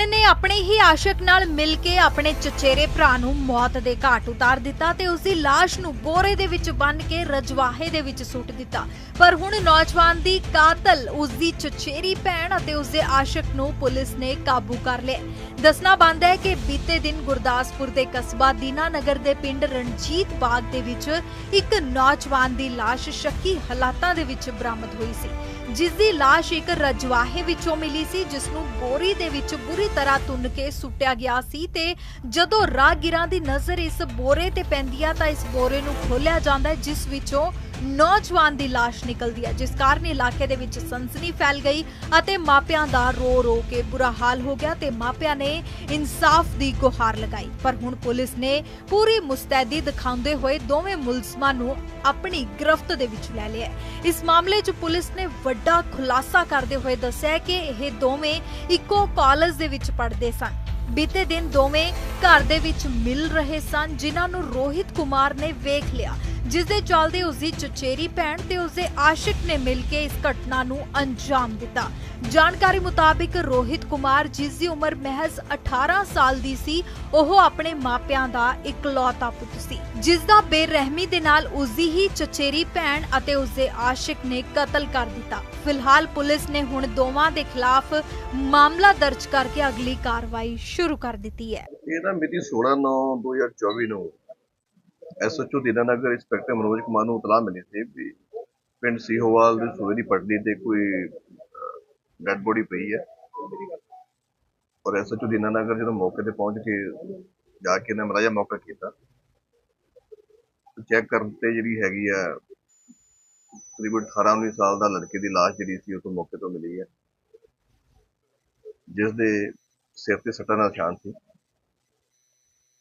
ਭੈਣ ਨੇ ਆਪਣੇ ਹੀ ਆਸ਼ਿਕ ਨਾਲ ਮਿਲ ਕੇ ਆਪਣੇ ਚਚੇਰੇ ਭਰਾ ਨੂੰ ਮੌਤ ਦੇ ਘਾਟ ਉਤਾਰ ਦਿੱਤਾ ਤੇ ਉਸ ਦੀ ਲਾਸ਼ ਨੂੰ ਬੋਰੇ ਦੇ ਵਿੱਚ ਬੰਨ੍ਹ ਕੇ ਰਜਵਾਹੇ ਦੇ ਵਿੱਚ ਸੁੱਟ ਦਿੱਤਾ। ਪਰ ਹੁਣ ਨੌਜਵਾਨ ਦੀ ਕਾਤਲ ਉਸ ਦੀ ਚਚੇਰੀ ਭੈਣ ਅਤੇ ਉਸ ਦੇ ਆਸ਼ਿਕ ਨੂੰ ਪੁਲਿਸ ਨੇ ਕਾਬੂ ਕਰ ਲਿਆ। ਦੱਸਣਾ ਬੰਦ ਹੈ ਕਿ ਬੀਤੇ ਦਿਨ ਗੁਰਦਾਸਪੁਰ ਦੇ ਕਸਬਾ ਦੀਨਾਨਗਰ ਦੇ ਪਿੰਡ ਰਣਜੀਤ ਬਾਗ ਦੇ ਵਿੱਚ ਇੱਕ ਨੌਜਵਾਨ ਦੀ ਲਾਸ਼ ਸ਼ੱਕੀ ਹਾਲਾਤਾਂ ਦੇ ਵਿੱਚ ਬਰਾਮਦ ਹੋਈ ਸੀ। ਜਿਸ ਦੀ ਲਾਸ਼ ਇੱਕ ਰਜਵਾਹੇ ਵਿੱਚੋਂ ਮਿਲੀ ਸੀ ਜਿਸ ਨੂੰ ਬੋਰੀ ਦੇ ਵਿੱਚ ਬੁਰੀ ਤਰ੍ਹਾਂ ਤੁੰਨ ਕੇ ਸੁੱਟਿਆ ਗਿਆ ਸੀ ਤੇ ਜਦੋਂ ਰਾਹਗੀਰਾਂ ਦੀ ਨਜ਼ਰ ਇਸ ਬੋਰੇ ਤੇ ਪੈਂਦੀ ਆ ਤਾਂ ਇਸ ਬੋਰੇ ਨੂੰ ਖੋਲਿਆ ਜਾਂਦਾ ਹੈ, ਜਿਸ ਵਿੱਚੋਂ ਨੌਜਵਾਨ ਦੀ ਲਾਸ਼ ਨਿਕਲਦੀ ਹੈ, ਜਿਸ ਕਾਰਨ ਇਲਾਕੇ ਦੇ ਵਿੱਚ ਸਨਸਨੀ ਫੈਲ ਗਈ ਅਤੇ ਮਾਪਿਆਂ ਦਾ ਰੋ ਰੋ ਕੇ ਬੁਰਾ ਹਾਲ ਹੋ ਗਿਆ ਤੇ ਮਾਪਿਆਂ ਨੇ ਇਨਸਾਫ ਦੀ ਗੁਹਾਰ ਲਗਾਈ। ਪਰ ਹੁਣ ਪੁਲਿਸ ਨੇ ਪੂਰੀ ਮੁਸਤੈਦੀ ਦਿਖਾਉਂਦੇ ਹੋਏ ਦੋਵੇਂ ਮੁਲਜ਼ਮਾਂ ਨੂੰ ਆਪਣੀ ਗ੍ਰਿਫਤ ਦੇ ਵਿੱਚ ਲੈ ਲਿਆ ਇਸ ਮਾਮਲੇ 'ਚ ਪੁਲਿਸ ਨੇ ਵੱਡਾ ਖੁਲਾਸਾ ਕਰਦੇ ਹੋਏ ਦੱਸਿਆ ਕਿ ਇਹ ਦੋਵੇਂ ਇੱਕੋ ਕਾਲਜ ਦੇ ਵਿੱਚ ਪੜ੍ਹਦੇ ਸਨ। ਬੀਤੇ ਦਿਨ ਦੋਵੇਂ ਘਰ ਦੇ ਵਿੱਚ ਮਿਲ ਰਹੇ ਸਨ, ਜਿਨ੍ਹਾਂ ਨੂੰ ਰੋਹਿਤ ਕੁਮਾਰ ਨੇ ਵੇਖ ਲਿਆ। ਜਿਸ ਦੇ ਚੱਲਦੇ ਉਸ ਦੀ ਚਚੇਰੀ ਭੈਣ ਤੇ ਉਸ ਦੇ ਆਸ਼ਿਕ ਨੇ ਮਿਲ ਕੇ ਇਸ ਘਟਨਾ ਨੂੰ ਅੰਜਾਮ ਦਿੱਤਾ। ਜਾਣਕਾਰੀ ਮੁਤਾਬਿਕ ਰੋਹਿਤ ਕੁਮਾਰ, ਜਿਸ ਦੀ ਉਮਰ ਮਹਿਜ਼ 18 ਸਾਲ ਦੀ ਸੀ, ਉਹ ਆਪਣੇ ਮਾਪਿਆਂ ਦਾ ਇਕਲੌਤਾ ਪੁੱਤ ਸੀ। ਜਿਸ ਦਾ ਬੇਰਹਿਮੀ ਦੇ ਨਾਲ ਉਸ ਦੀ ਹੀ ਚਚੇਰੀ ਭੈਣ ਅਤੇ ਉਸ ਦੇ ਆਸ਼ਿਕ ਨੇ ਕਤਲ ਕਰ ਦਿੱਤਾ। ਫਿਲਹਾਲ ਪੁਲਿਸ ਨੇ ਹੁਣ ਦੋਵਾਂ ਦੇ ਖਿਲਾਫ ਮਾਮਲਾ ਦਰਜ ਕਰਕੇ ਅਗਲੀ ਕਾਰਵਾਈ ਸ਼ੁਰੂ ਕਰ ਦਿੱਤੀ ਹੈ। ਇਹ ਨਾ ਮਿਤੀ 16/9/2024 ਨੂੰ ਐਸਐਚਓ ਦੀਨਾਨਗਰ ਇੰਸਪੈਕਟਰ ਮਨੋਜ ਕੁਮਾਰ ਨੂੰ ਇਤਲਾਹ ਮਿਲੀ ਸੀ ਵੀ ਪਿੰਡ ਸੀਹੋਵਾਲ ਦੀ ਸੂਏ ਦੀ ਪਟੜੀ ਤੇ ਕੋਈ ਡੈਡ ਬੋਡੀ ਪਈ ਹੈ। ਔਰ ਐਸਐਚਓ ਦੀਨਾਨਗਰ ਜਦੋਂ ਮੌਕੇ ਤੇ ਪਹੁੰਚ ਕੇ ਜਾ ਕੇ ਨੇ ਮਰਾਇਆ ਮੌਕਾ ਕੀਤਾ ਚੈੱਕ ਕਰਨ ਤੇ ਜਿਹੜੀ ਹੈਗੀ ਆ, ਤਕਰੀਬਨ 18 19 ਸਾਲ ਦਾ ਲੜਕੇ ਦੀ ਲਾਸ਼ ਜਿਹੜੀ ਸੀ ਉਹ ਤੋਂ ਮੌਕੇ ਤੋਂ ਮਿਲੀ ਹੈ। ਜਿਸ ਦੇ ਸਿਰ ਤੇ ਸੱਟਾਂ ਦਾ ਨਿਸ਼ਾਨ ਸੀ।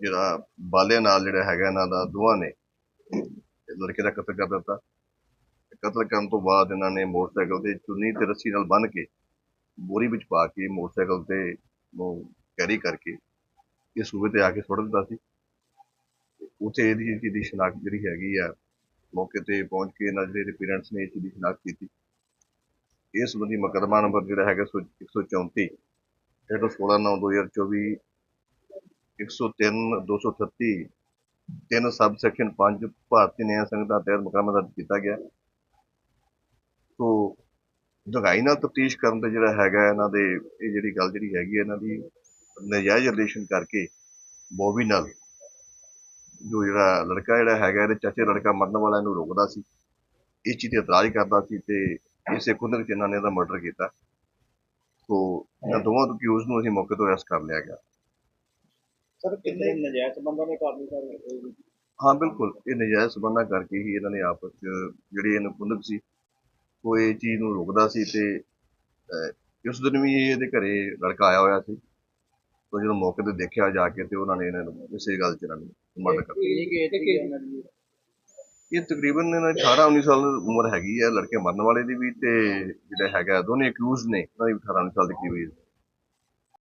ਜਿਹੜਾ ਬਾਲੇ ਨਾਲ ਜਿਹੜਾ ਹੈਗਾ ਇਹਨਾਂ ਦਾ ਦੋਵਾਂ ਨੇ ਲੜਕੇ ਦਾ ਕਤਲ ਕਰ ਦਿੱਤਾ। ਕਤਲ ਕਰਨ ਤੋਂ ਬਾਅਦ ਇਹਨਾਂ ਨੇ ਮੋਟਰਸਾਈਕਲ ਤੇ ਚੁੰਨੀ ਤੇ ਰੱਸੀ ਨਾਲ ਬੰਨ੍ਹ ਕੇ ਬੋਰੀ ਵਿੱਚ ਪਾ ਕੇ ਮੋਟਰਸਾਈਕਲ ਤੇ ਨੂੰ ਕੈਰੀ ਕਰਕੇ ਇਹ ਸੂਬੇ ਤੇ ਆ ਕੇ ਸੁੱਟ ਦਿੱਤਾ ਸੀ। ਉੱਥੇ ਇਹਦੀ ਚੀਜ਼ ਦੀ ਸ਼ਨਾਖਤ ਜਿਹੜੀ ਹੈਗੀ ਆ, ਮੌਕੇ ਤੇ ਪਹੁੰਚ ਕੇ ਇਹਨਾਂ ਜਿਹੜੇ ਪੇਰੈਂਟਸ ਨੇ ਇਸ ਚੀਜ਼ ਦੀ ਸ਼ਨਾਖਤ ਕੀਤੀ। ਇਸ ਸੰਬੰਧੀ ਮੁਕੱਦਮਾ ਨੰਬਰ ਜਿਹੜਾ ਹੈਗਾ ਸੌ- 134 ਜਿਹੜਾ 16 9 2024 103 238 ਤਿੰਨ ਸਬ ਸੈਕਸ਼ਨ 5 ਭਾਰਤੀ ਨਿਆਂ ਸੰਹਿਤਾ ਤਹਿਤ ਮੁਕੱਦਮਾ ਦਰਜ ਕੀਤਾ ਗਿਆ। ਸੋ ਦਗਾਈ ਨਾਲ ਤਫਤੀਸ਼ ਕਰਨ ਤੇ ਜਿਹੜਾ ਹੈਗਾ ਇਹਨਾਂ ਦੇ, ਇਹ ਜਿਹੜੀ ਗੱਲ ਜਿਹੜੀ ਹੈਗੀ ਹੈ ਇਹਨਾਂ ਦੀ, ਨਜਾਇਜ਼ ਰਿਲੇਸ਼ਨ ਕਰਕੇ ਬੋਬੀ ਨਾਲ ਜੋ ਜਿਹੜਾ ਲੜਕਾ ਜਿਹੜਾ ਹੈਗਾ, ਇਹਦੇ ਚਾਚੇ ਲੜਕਾ ਮਰਨ ਵਾਲਾ ਇਹਨੂੰ ਰੋਕਦਾ ਸੀ। ਇਸ ਚੀਜ਼ ਤੇ ਇਤਰਾਜ਼ ਕਰਦਾ ਸੀ ਤੇ ਇਸੇ ਕੁੰਦਕ ਚ ਇਹਨਾਂ ਨੇ ਇਹਦਾ ਮਰਡਰ ਕੀਤਾ। ਸੋ ਇਹਨਾਂ ਦੋਵਾਂ ਅਕਿਊਜ਼ ਨੂੰ ਅਸੀਂ ਮੌਕੇ ਤੋਂ ਅਰੈਸਟ ਕਰ ਲਿਆ ਗਿਆ। ਸਰ ਕਿੰਨੇ ਨਜਾਇਜ਼ ਸੰਬੰਧਾਂ ਨੇ ਕਾਰਨ ਸਰ ਹਾਂ ਬਿਲਕੁਲ। ਇਹ ਨਜਾਇਜ਼ ਸਬੰਧਾਂ ਕਰਕੇ ਹੀ ਇਹਨਾਂ ਨੇ ਆਪਸ ਚ ਜਿਹੜੀ ਇਹਨੂੰ ਕੁੰਦਕ ਸੀ ਉਹ ਇਹ ਚੀਜ਼ ਨੂੰ ਰੋਕਦਾ ਸੀ ਤੇ ਉਸ ਦਿਨ ਵੀ ਇਹਦੇ ਘਰੇ ਲੜਕਾ ਆਇਆ ਹੋਇਆ ਸੀ। ਤਾਂ ਜਦੋਂ ਮੌਕੇ ਤੇ ਦੇਖਿਆ ਜਾ ਕੇ ਤੇ ਉਹਨਾਂ ਨੇ ਇਹਨਾਂ ਨੂੰ ਇਸੇ ਗੱਲ 'ਚ ਇਹਨਾਂ ਨੂੰ ਕਰ ਇਹ ਤਕਰੀਬਨ ਇਹਨਾਂ ਦੀ 18 19 ਸਾਲ ਉਮਰ ਹੈਗੀ ਹੈ ਲੜਕੇ ਮਰਨ ਵਾਲੇ ਦੀ ਵੀ ਤੇ ਜਿਹੜਾ ਹੈਗਾ ਦੋਨੇ ਅਕਿਊਜ਼ ਨੇ। ਉਹਨਾਂ ਦੀ ਵੀ 18 19 ਸਾਲ ਦੀ ਕਰੀਬ